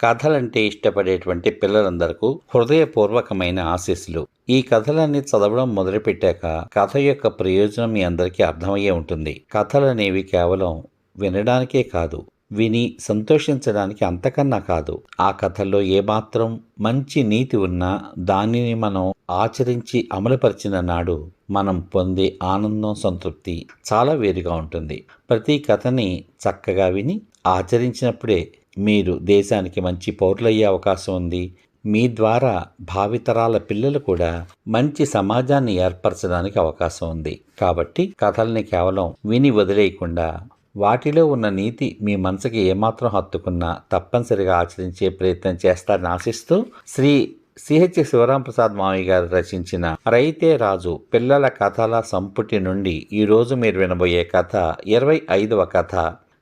కథలంటే ఇష్టపడేటువంటి పిల్లలందరకు హృదయపూర్వకమైన ఆశీస్సులు. ఈ కథలన్నీ చదవడం మొదలుపెట్టాక కథ యొక్క ప్రయోజనం మీ అందరికీ అర్థమయ్యే ఉంటుంది. కథలనేవి కేవలం వినడానికే కాదు విని సంతోషించడానికి అంతకన్నా కాదు. ఆ కథల్లో ఏమాత్రం మంచి నీతి ఉన్నా దానిని మనం ఆచరించి అమలుపరిచిన నాడు మనం పొందే ఆనందం సంతృప్తి చాలా వేరుగా ఉంటుంది. ప్రతి కథని చక్కగా విని ఆచరించినప్పుడే మీరు దేశానికి మంచి పౌరులయ్యే అవకాశం ఉంది. మీ ద్వారా భావితరాల పిల్లలు కూడా మంచి సమాజాన్ని ఏర్పరచడానికి అవకాశం ఉంది. కాబట్టి కథల్ని కేవలం విని వదిలేయకుండా వాటిలో ఉన్న నీతి మీ మనసుకి ఏమాత్రం హత్తుకున్నా తప్పనిసరిగా ఆచరించే ప్రయత్నం చేస్తారని ఆశిస్తూ శ్రీ సిహెచ్ శివరాం ప్రసాద్ మావి గారు రచించిన రైతే రాజు పిల్లల కథల సంపుటి నుండి ఈరోజు మీరు వినబోయే కథ ఇరవై ఐదవ కథ.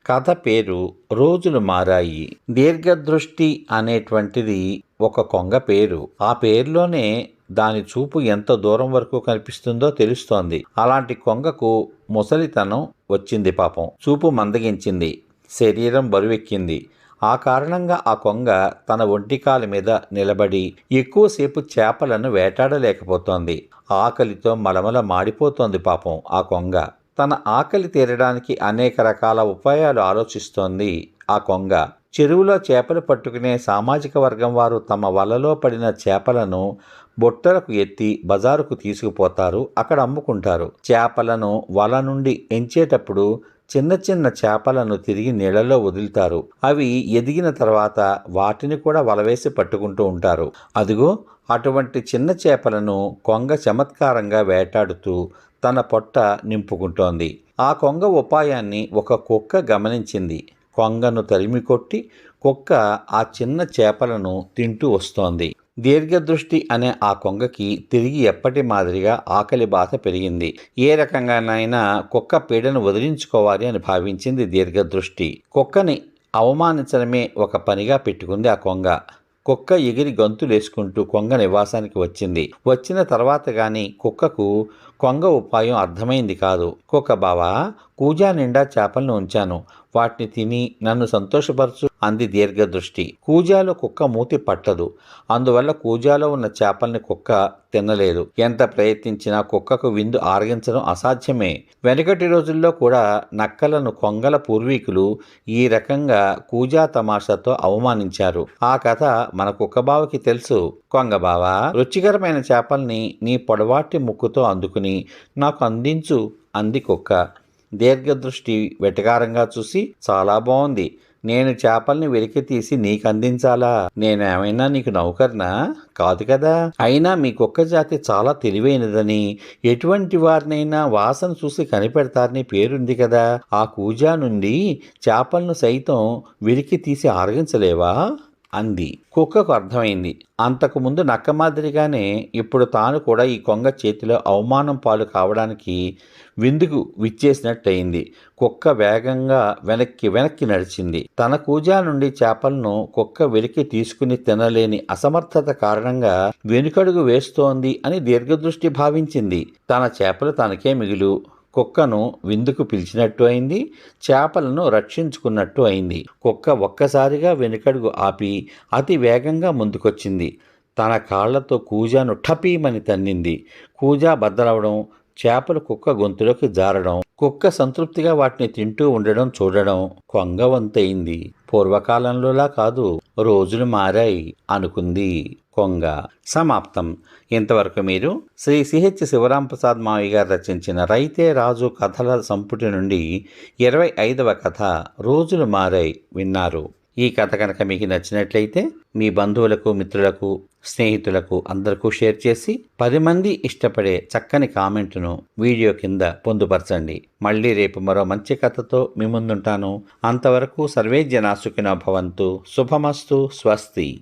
కథ పేరు రోజులు మారాయి. దీర్ఘదృష్టి అనేటువంటిది ఒక కొంగ పేరు. ఆ పేరులోనే దాని చూపు ఎంత దూరం వరకు కనిపిస్తుందో తెలుస్తోంది. అలాంటి కొంగకు ముసలితనం వచ్చింది పాపం. చూపు మందగించింది. శరీరం బరువెక్కింది. ఆ కారణంగా ఆ కొంగ తన ఒంటికాల మీద నిలబడి ఎక్కువసేపు చేపలను వేటాడలేకపోతోంది. ఆకలితో మలమల మాడిపోతోంది పాపం ఆ కొంగ. తన ఆకలి తీరడానికి అనేక రకాల ఉపాయాలు ఆలోచిస్తోంది ఆ కొంగ. చెరువులో చేపలు పట్టుకునే సామాజిక వర్గం వారు తమ వలలో పడిన చేపలను బొట్టలకు ఎత్తి బజారుకు తీసుకుపోతారు అక్కడ అమ్ముకుంటారు. చేపలను వల నుండి ఎంచేటప్పుడు చిన్న చిన్న చేపలను తిరిగి నీళ్ళలో వదులుతారు. అవి ఎదిగిన తర్వాత వాటిని కూడా వలవేసి పట్టుకుంటూ ఉంటారు. అదిగో అటువంటి చిన్న చేపలను కొంగ చమత్కారంగా వేటాడుతూ తన పొట్ట నింపుకుంటోంది. ఆ కొంగ ఉపాయాన్ని ఒక కుక్క గమనించింది. కొంగను తరిమి కొట్టి కుక్క ఆ చిన్న చేపలను తింటూ వస్తోంది. దీర్ఘదృష్టి అనే ఆ కొంగకి తిరిగి ఎప్పటి మాదిరిగా ఆకలి బాధ పెరిగింది. ఏ రకంగానైనా కుక్క పీడను వదిలించుకోవాలి అని భావించింది దీర్ఘదృష్టి. కుక్కని అవమానించడమే ఒక పనిగా పెట్టుకుంది ఆ కొంగ. కుక్క ఎగిరి గంతులేసుకుంటూ కొంగ నివాసానికి వచ్చింది. వచ్చిన తర్వాత గాని కుక్కకు కొంగ ఉపాయం అర్థమైంది కాదు. కుక్క బావా కూజా నిండా చేపలను ఉంచాను. వాటిని తిని నన్ను సంతోషపరచు అంది దీర్ఘదృష్టి. కూజాలో కుక్క మూతి పట్టదు. అందువల్ల కూజాలో ఉన్న చేపల్ని కుక్క తినలేదు. ఎంత ప్రయత్నించినా కుక్కకు విందు ఆరగించడం అసాధ్యమే. వెనకటి రోజుల్లో కూడా నక్కలను కొంగల పూర్వీకులు ఈ రకంగా కూజా తమాషాతో అవమానించారు. ఆ కథ మన కుక్కబావకి తెలుసు. కొంగబావ రుచికరమైన చేపల్ని నీ పొడవాటి ముక్కుతో అందుకుని నాకు అందించు అంది కుక్క దీర్ఘదృష్టి వెటకారంగా చూసి చాలా బాగుంది నేను చేపల్ని వెలికి తీసి నీకు అందించాలా నేనేమైనా నీకు నౌకర్నా? కాదు కదా. అయినా మీ కుక్క జాతి చాలా తెలివైనదని ఎటువంటి వారినైనా వాసన చూసి కనిపెడతారని పేరుంది కదా. ఆ కూజా నుండి చేపలను సైతం వెలికి తీసి ఆరగించలేవా? అంది. కుక్కకు అర్థమైంది. అంతకుముందు నక్క మాదిరిగానే ఇప్పుడు తాను కూడా ఈ కొంగ చేతిలో అవమానం పాలు కావడానికి విందుకు విచ్చేసినట్టయింది. కుక్క వేగంగా వెనక్కి వెనక్కి నడిచింది. తన కూజా నుండి చేపలను కుక్క వెలికి తీసుకుని తినలేని అసమర్థత కారణంగా వెనుకడుగు వేస్తోంది అని దీర్ఘదృష్టి భావించింది. తన చేపలు తనకే మిగులు. కుక్కను విందుకు పిలిచినట్టు అయింది చేపలను రక్షించుకున్నట్టు అయింది. కుక్క ఒక్కసారిగా వెనుకడుగు ఆపి అతి వేగంగా ముందుకొచ్చింది. తన కాళ్ళతో కూజాను ఠపీమని తన్నింది. కూజా బద్దలవడం చేపలు కుక్క గొంతులోకి జారడం కుక్క సంతృప్తిగా వాటిని తింటూ ఉండడం చూడడం కొంగవంతయింది. పూర్వకాలంలోలా కాదు రోజులు మారాయి అనుకుంది. కొంగ. సమాప్తం. ఇంతవరకు మీరు శ్రీ సిహెచ్ శివరాం ప్రసాద్ మావి గారు రచించిన రైతే రాజు కథల సంపుటి నుండి ఇరవై ఐదవ కథ రోజులు మారాయి విన్నారు. ఈ కథ కనుక మీకు నచ్చినట్లయితే మీ బంధువులకు మిత్రులకు స్నేహితులకు అందరికీ షేర్ చేసి పది మంది ఇష్టపడే చక్కని కామెంట్ను వీడియో కింద పొందుపరచండి. మళ్ళీ రేపు మరో మంచి కథతో మీ ముందుంటాను. అంతవరకు సర్వే జనా సుఖినో భవంతు. శుభమస్తు. స్వస్తి.